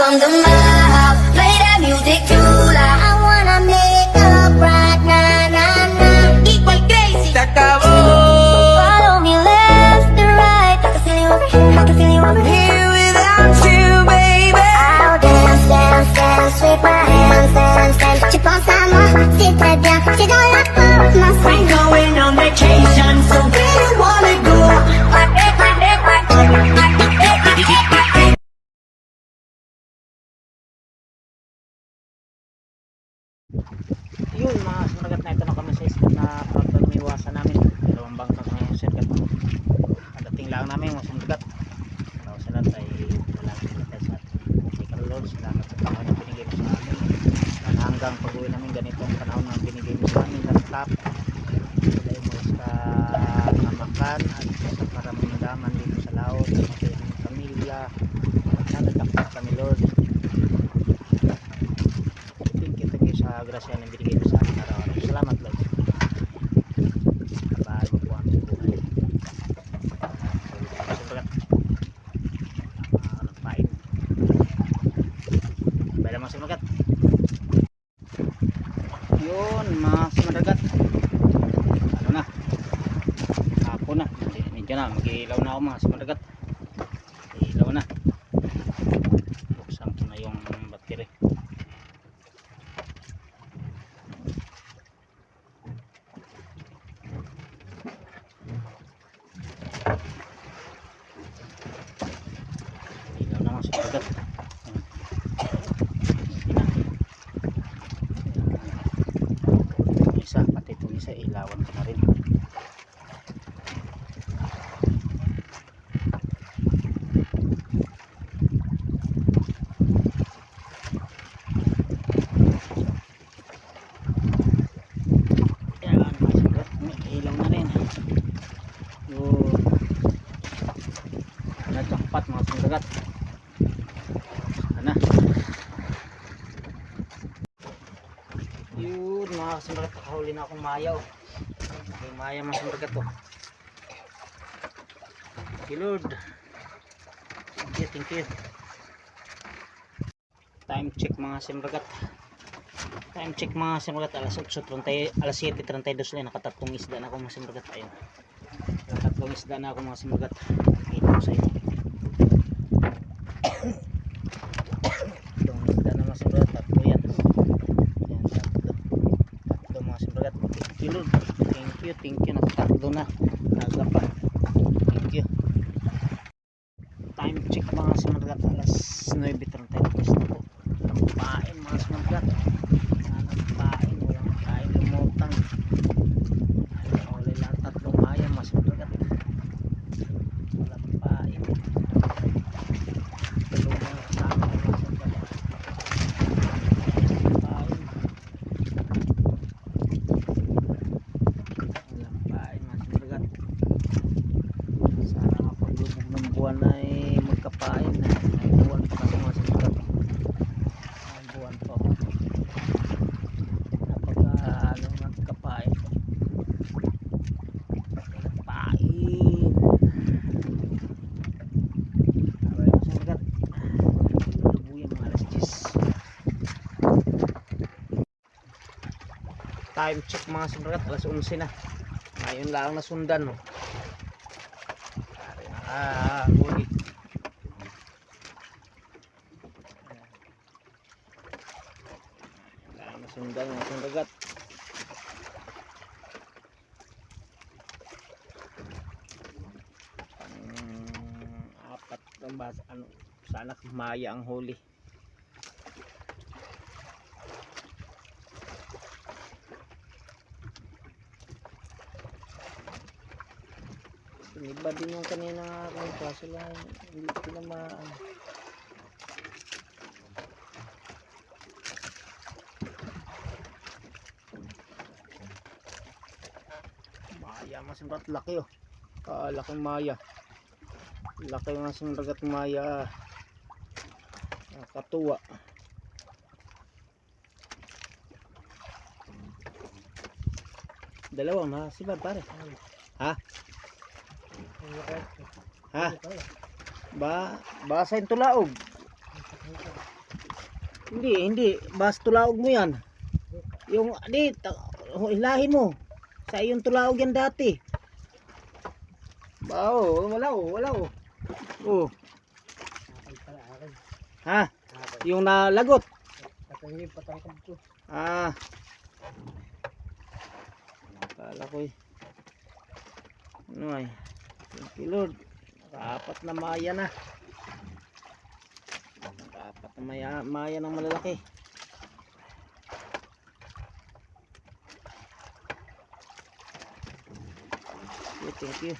from the mouth. Yun mga sumagat na ito na kami sa isla na pagpagmiwasan namin. Dalawang bangka kami yung sirkat pagdating lang namin mga sumagat ano sila ay wala sila tayo sa kay Carlon salamat sa panahon na binigay mo sa amin. At hanggang pag-uwi namin ganito ang panahon na binigay mo sa amin. Lahat sila mo sa namakan at sa paramdaman dito sa laot sa mga pamilya at nagkakot kami Lord grasya na binigay mo sa akin araw-araw. Salamat, Lord. Sumagat. Yun, sumagat. Ano na? Ako na. Medyo na. Mag-iilaw na ako mga. Isa ilawan ko na rin yan mga sagat may ilaw na rin yun nagkakpat mga sunggagat ano yun mga sunggagat nakahuli na akong mayaw. May maya mga sunggagat to thank you lord. Thank you thank you. Time check mga sunggagat time check mga sunggagat alas 8.30 alas 7.32 lang nakatatlong isda na ako mga sunggagat ayun. Nakatatlong isda na ako mga sunggagat ito ko sa inyo Itong isda na mga simbagat, tatlo yan. Yan, tatlo. Tatlo mga simbagat. Thank you Lord. Thank you. Nakatatlo na. Naga pa. Thank you. Time check mga simbagat. Alas 9.32 na po. Pain mga simbagat. Walang pain, walang pain. Lumutang. Wala lang tatlong maya mga simbagat. Walang pain. Tulungan sa amin mga simbagat. Pain. Walang pain mga simbagat. Sana mapaglubog ng buwan ay magkapain. May buwan pa kasi mga simbagat. May buwan pa. Napaka ano magkapain. Walang pain. Abay mga simbagat. Lubuyan mga alas 10. Time check mga simbagat. Alas 11 na. Ngayon lang nasundan no. Ah. Lang nasundan mga. Pang apat ang bas ano sana maya ang huli. Iba din yung kanina akong kaso lang hindi sila ma ano. Maya mas simbat laki oh. Ah, laking maya. Laki ng simbagat maya. Ah, katuwa. Dalawang na sibad pare. Ha? Ha? Ba, basahin tulaog. Hindi, hindi. Bas tulaog mo yan. Yung, di, hilahin mo. Sa iyong tulaog yan dati. Ba, oh, wala oh, wala oh. Oh. Ha? Yung nalagot. Ah. Akala ko eh. Ano ay? Thank you Lord. Nakaapat na maya na. Nakaapat na maya, maya ng malalaki. Thank you.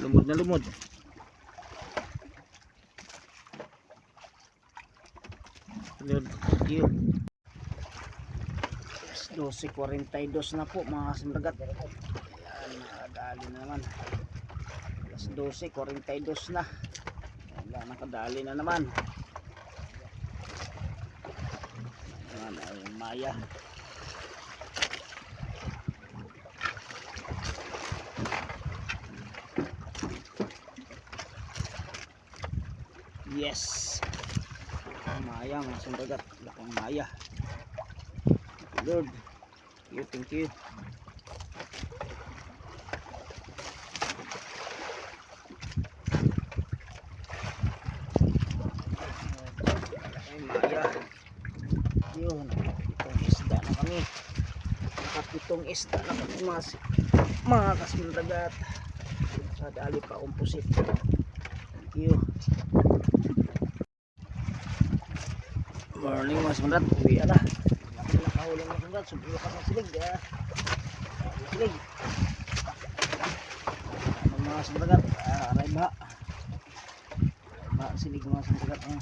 Lumod na lumod. Lord, thank you. Yes, 12.42 na po mga kasimragat. Ayan, nakadali na naman. Alas 12.42 na. Wala, nakadali na naman. Ayan, ay maya. Yes. Maya mga sumbagat. Laking maya. Thank you. Thank you. Itong isda na kami mga, kasundagat. Sa dali pa kumpusit. Thank you. Morning mga sundat, uwi na. Kahuli mga sundat, subukan ka sa silig. Ah. Silig. Ano mga sundat, ah, aray ba? Aray ba, silig mga sundat. Ah.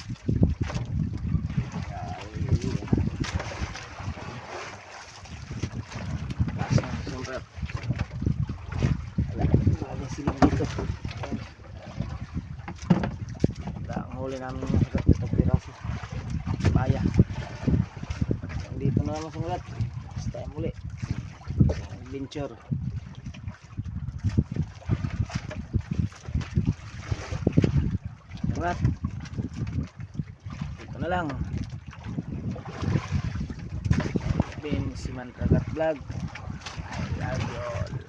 Ang huli namin mga sundat, ito piraso maya naman sumulat. Next time uli adventure. Sumulat dito na lang. Ben Siman Kagat Vlog. I love you all